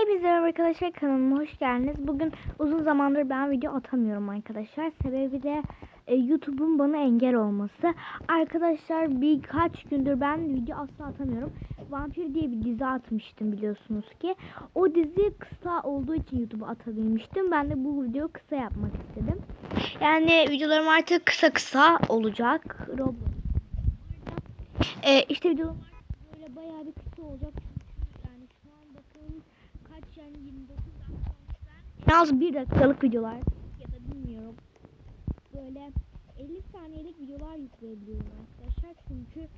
Hepinize merhaba arkadaşlar kanalıma hoş geldiniz. Bugün uzun zamandır ben video atamıyorum arkadaşlar. Sebebi de e, YouTube'un bana engel olması. Arkadaşlar birkaç gündür ben video asla atamıyorum. Vampir diye bir dizi atmıştım biliyorsunuz ki. O dizi kısa olduğu için YouTube'a atabilmiştim. Ben de bu videoyu kısa yapmak istedim. Yani videolarım artık kısa kısa olacak. Roblox. E, işte videolarım böyle bayağı bir kısa olacak. Çünkü yani şu an bakın yani 29 dakika olmuş ben. En az bir dakikalık videolar ya da bilmiyorum. Böyle 50 saniyelik videolar yükleyebiliyorum arkadaşlar. Çünkü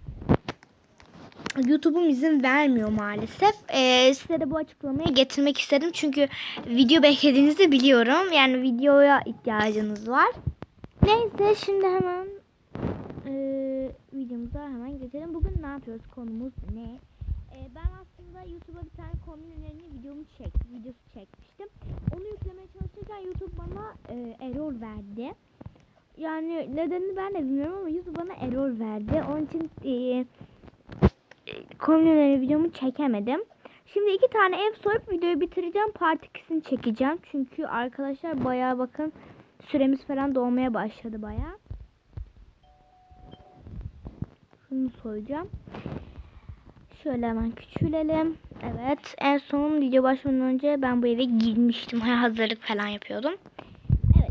YouTube'um izin vermiyor maalesef. Ee, size de bu açıklamayı getirmek istedim. Çünkü video beklediğinizi biliyorum. Yani videoya ihtiyacınız var. Neyse şimdi hemen eee videomuza hemen geçelim. Bugün ne yapıyoruz? Konumuz ne? Ee, ben aslında YouTube'a bir tane konu önemli videomu çek, videosu çekmiştim. Onu yüklemeye çalışırken YouTube bana e, error verdi. Yani nedenini ben de bilmiyorum ama YouTube bana error verdi. Onun için e, konu önemli videomu çekemedim. Şimdi iki tane ev soyup videoyu bitireceğim. Part 2'sini çekeceğim. Çünkü arkadaşlar bayağı bakın süremiz falan dolmaya başladı bayağı. Şunu soyacağım. Şöyle hemen küçülelim. Evet. En son video başlamadan önce ben bu eve girmiştim. Hazırlık falan yapıyordum. Evet.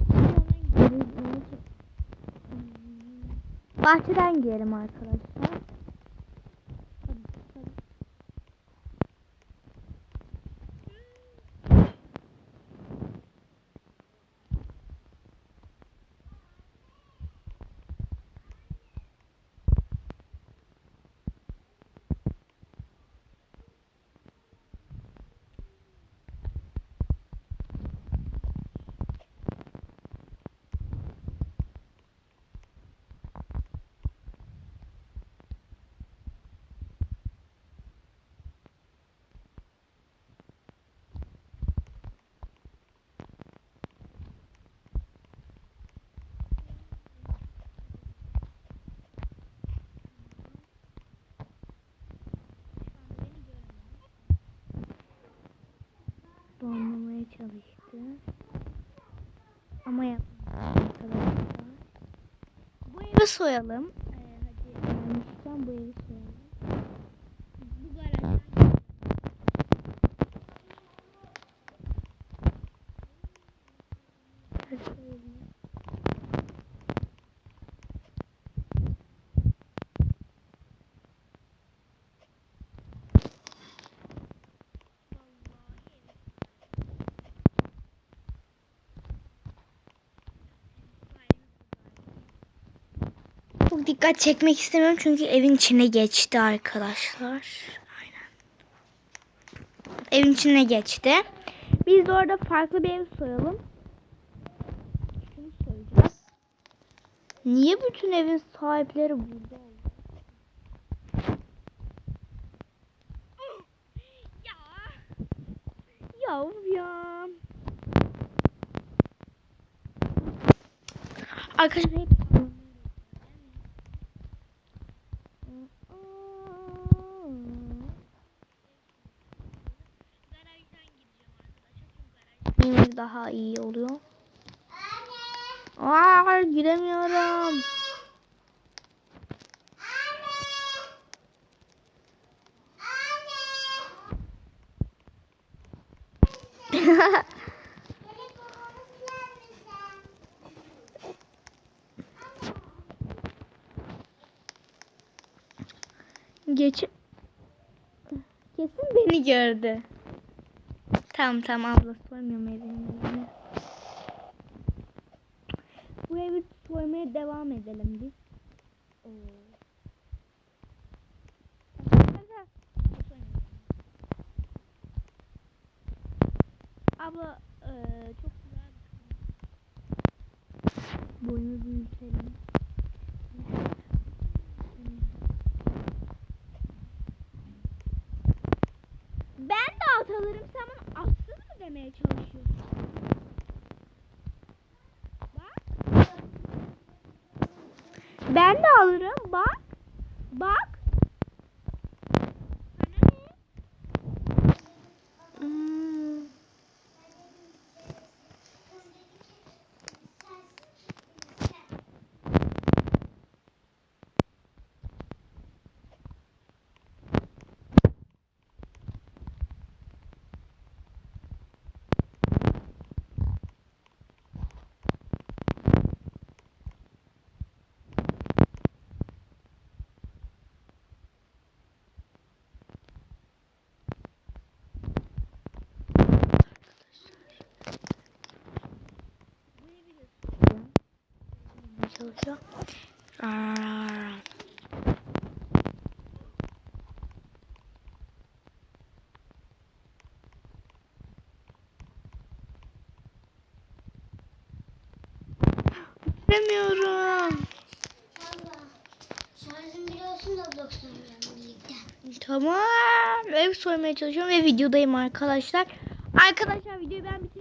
Bahçeden girelim arkadaşlar. Çalıştı. Ama yapmadı arkadaşlar. Bu evi soyalım. Ee, hadi gelmişken bu evi soyalım. Bu garajdan Hadi soyalım. Dikkat çekmek istemiyorum çünkü evin içine geçti arkadaşlar. Aynen. Evin içine geçti. Biz de orada farklı bir ev soyalım. Şunu soyacağız. Niye bütün evin sahipleri burada? Ya. Ya ya. Arkadaşlar daha iyi oluyor. Aa, giremiyorum. Geç. Kesin beni gördü. Tamam tamam abla sormuyorum evini. Bu evi soymaya devam edelim biz. Oo. Abla eee, çok güzel Boyunu büyütelim. Ben de alt alırım. Sen bana atsız Bak. Ben de alırım. Bak. Çalışıyor. Bilmiyorum. Şarjım bile olsun da Roblox oynayalım birlikte. Tamam. Ev soymaya çalışıyorum ve videodayım arkadaşlar. Arkadaşlar videoyu ben bitireyim. Part 2'de